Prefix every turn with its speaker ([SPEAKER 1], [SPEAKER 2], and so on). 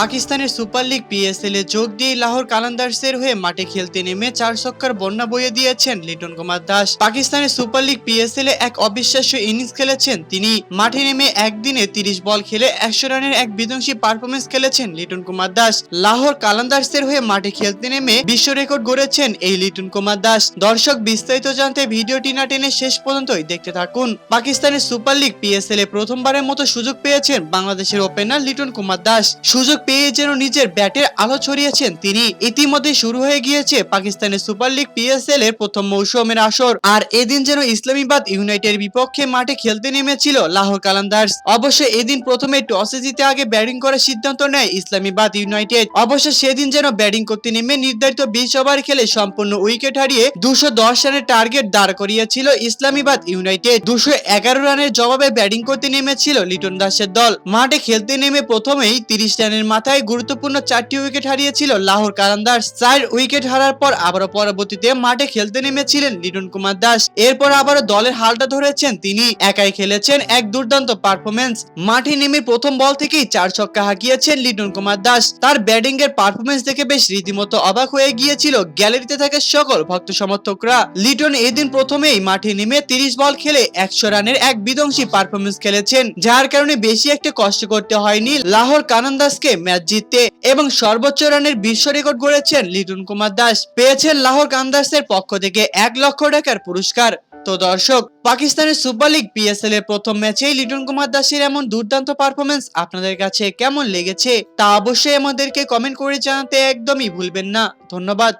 [SPEAKER 1] পাকিস্তানের super league PSL এ যোগ দিয়ে লাহোর কালান্দার্সের হয়ে মাঠে খেলতে নেমে চার ছক্কার বন্যা বয়ে দিয়েছেন লিটন কুমার দাস। পাকিস্তানের সুপার লিগ পিএসএল এ এক অবিশ্বাস্য ইনিংস খেলেছেন তিনি। মাঠে নেমে একদিনে তিরিশ বল খেলে একশো রানের এক বিধ্বংসী পারফরমেন্স খেলেছেন লিটন কুমার দাস। লাহোর কালান্দার্সের হয়ে মাঠে খেলতে নেমে বিশ্ব রেকর্ড গড়েছেন এই লিটন কুমার দাস। দর্শক, বিস্তারিত জানতে ভিডিওটি না টেনে শেষ পর্যন্তই দেখতে থাকুন। পাকিস্তানের সুপার লিগ পিএসএল এ প্রথমবারের মতো সুযোগ পেয়েছেন বাংলাদেশের ওপেনার লিটন কুমার দাস। সুযোগ পেয়ে যেন নিজের ব্যাটের আলো ছড়িয়েছেন তিনি। ইতিমধ্যে শুরু হয়ে গিয়েছে পাকিস্তানের সুপার লিগ পিএসএল এর প্রথম মৌসুমের আসর। আর এদিন যেন ইসলামাবাদ ইউনাইটেড বিপক্ষে মাঠে খেলতে নেমেছিল লাহোর কালান্দার্স। অবশ্য এদিন প্রথমে টসে জিতে আগে ব্যাটিং করার সিদ্ধান্ত নেয় ইসলামাবাদ ইউনাইটেড। অবশ্য সেদিন যেন ব্যাটিং করতে নেমে নির্ধারিত বিশ ওভার খেলে সম্পূর্ণ উইকেট হারিয়ে দুশো দশ রানের টার্গেট দাঁড় করিয়েছিল ইসলামাবাদ ইউনাইটেড। দুশো এগারো রানের জবাবে ব্যাটিং করতে নেমেছিল লিটন দাসের দল। মাঠে খেলতে নেমে প্রথমেই তিরিশ রানের মাথায় গুরুত্বপূর্ণ চারটি উইকেট হারিয়েছিল। লাহোর কালান্দার্স চার উইকেট হারার পর আবারও পরবর্তীতে মাঠে খেলতে নেমেছিলেন লিটন কুমার দাস। এরপর আবারও দলের হালটা ধরেছেন তিনি। একাই খেলেছেন এক দুর্দান্ত পারফরমেন্স মাঠে নেমে প্রথম বল থেকেই চার ছক্কা হাঁকিয়েছেন লিটন কুমার দাস। তার ব্যাটিং এর পারফরমেন্স দেখে বেশ রীতিমতো অবাক হয়ে গিয়েছিল গ্যালারিতে থাকা সকল ভক্ত সমর্থকরা। লিটন এদিন প্রথমেই মাঠে নেমে তিরিশ বল খেলে একশো রানের এক বিধ্বংসী পারফরমেন্স খেলেছেন, যার কারণে বেশি একটা কষ্ট করতে হয়নি লাহোর কানান্দাসকে ম্যাচ জিততে এবং সর্বোচ্চ রানের বিশ্ব রেকর্ড গড়েছেন লিটন কুমার দাস। পেয়েছেন লাহোর কান্দাসের পক্ষ থেকে এক লক্ষ টাকার পুরস্কার। তো দর্শক, পাকিস্তানের সুপার লিগ পিএসএল এর প্রথম ম্যাচেই লিটন কুমার দাসের এমন দুর্দান্ত পারফরমেন্স আপনাদের কাছে কেমন লেগেছে তা অবশ্যই আমাদেরকে কমেন্ট করে জানাতে একদমই ভুলবেন না। ধন্যবাদ।